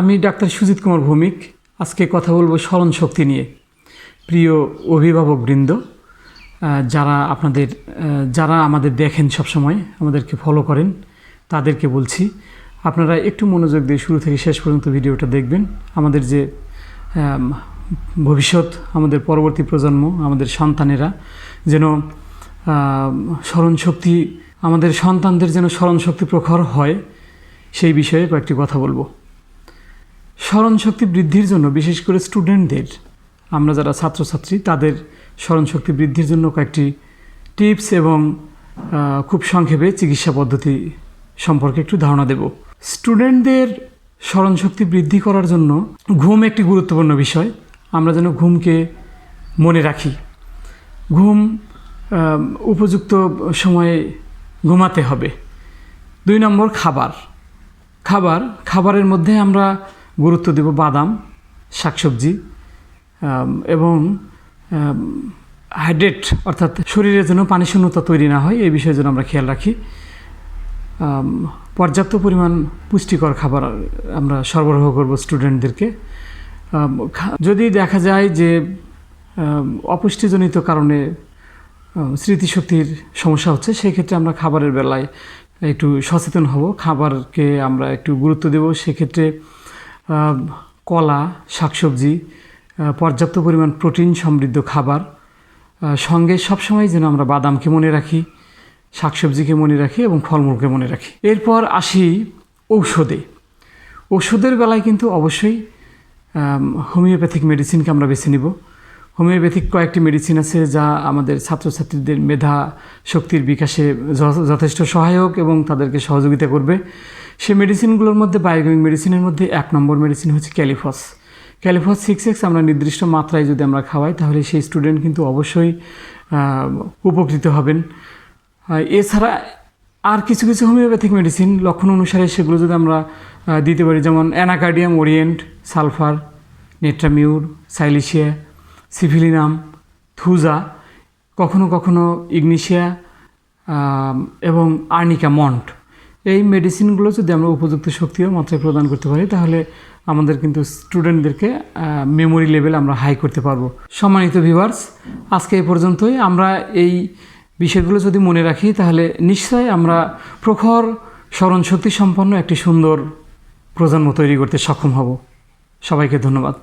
আমি ডাক্তার সুজিত কুমার ভৌমিক। আজকে কথা বলব স্মরণ শক্তি নিয়ে। প্রিয় অভিভাবকবৃন্দ যারা আপনাদের যারা আমাদের দেখেন সবসময় আমাদেরকে ফলো করেন তাদেরকে বলছি আপনারা একটু মনোযোগ দিয়ে শুরু থেকে শেষ পর্যন্ত ভিডিওটা দেখবেন। আমাদের যে ভবিষ্যৎ আমাদের পরবর্তী প্রজন্ম আমাদের সন্তানেরা যেন আম, স্মরণ শক্তি আমাদের সন্তানদের যেন স্মরণ শক্তি প্রখর হয় সেই বিষয়ে কয়েকটি কথা বলব। স্মরণ শক্তি বৃদ্ধির জন্য, বিশেষ করে স্টুডেন্টদের আমরা যারা ছাত্রছাত্রী, তাদের স্মরণশক্তি বৃদ্ধির জন্য কয়েকটি টিপস এবং খুব সংক্ষেপে চিকিৎসা পদ্ধতি সম্পর্কে একটু ধারণা দেব। স্টুডেন্টদের স্মরণশক্তি বৃদ্ধি করার জন্য ঘুম একটি গুরুত্বপূর্ণ বিষয়। আমরা যেন ঘুমকে মনে রাখি। ঘুম উপযুক্ত সময়ে ঘুমাতে হবে। দুই নম্বর, খাবার। খাবার, খাবারের মধ্যে আমরা গুরুত্ব দেব বাদাম, শাকসবজি এবং হাইড্রেট, অর্থাৎ শরীরের জন্য পানি শূন্যতা তৈরি না হয়, এই বিষয়ে যেন আমরা খেয়াল রাখি। পর্যাপ্ত পরিমাণ পুষ্টিকর খাবার আমরা সরবরাহ করব স্টুডেন্টদেরকে। যদি দেখা যায় যে অপুষ্টিজনিত কারণে স্মৃতিশক্তির সমস্যা হচ্ছে সেই ক্ষেত্রে আমরা খাবারের বেলায় একটু সচেতন হব। খাবারকে আমরা একটু গুরুত্ব দেব, সেক্ষেত্রে কলা, শাকসবজি পর্যাপ্ত পরিমাণ প্রোটিন সমৃদ্ধ খাবার সঙ্গে সবসময় যেন আমরা বাদামকে মনে রাখি, শাকসবজিকে মনে রাখি এবং ফলমূলকে মনে রাখি। এরপর আসি ঔষধে। ওষুধের বেলায় কিন্তু অবশ্যই হোমিওপ্যাথিক মেডিসিনকে আমরা বেছে নিব। হোমিওপ্যাথিক কয়েকটি মেডিসিন আছে যা আমাদের ছাত্রছাত্রীদের মেধা শক্তির বিকাশে যথেষ্ট সহায়ক এবং তাদেরকে সহযোগিতা করবে। সে মেডিসিনগুলোর মধ্যে বায়োগেমিক মেডিসিনের মধ্যে এক নম্বর মেডিসিন হচ্ছে ক্যালিফস। ক্যালিফস সিক্স এক্স আমরা নির্দিষ্ট মাত্রায় যদি আমরা খাওয়াই, তাহলে সেই স্টুডেন্ট কিন্তু অবশ্যই উপকৃত হবেন। এছাড়া আর কিছু কিছু হোমিওপ্যাথিক মেডিসিন লক্ষণ অনুসারে সেগুলো যদি আমরা দিতে পারি, যেমন anacardium orientale, sulphur, natrum mur, silicea syphilinum, thuja, কখনো কখনো ইগনিশিয়া এবং আর্নিকা মন্ট। এই মেডিসিনগুলো যদি আমরা উপযুক্ত শক্তি ও মাত্রায় প্রদান করতে পারি, তাহলে আমাদের কিন্তু স্টুডেন্টদেরকে মেমোরি লেভেল আমরা হাই করতে পারব। সম্মানিত ভিউয়ার্স, আজকে এই পর্যন্তই। আমরা এই বিষয়গুলো যদি মনে রাখি, তাহলে নিশ্চয়ই আমরা প্রখর স্মরণ শক্তি সম্পন্ন একটি সুন্দর প্রজন্ম তৈরি করতে সক্ষম হব। সবাইকে ধন্যবাদ।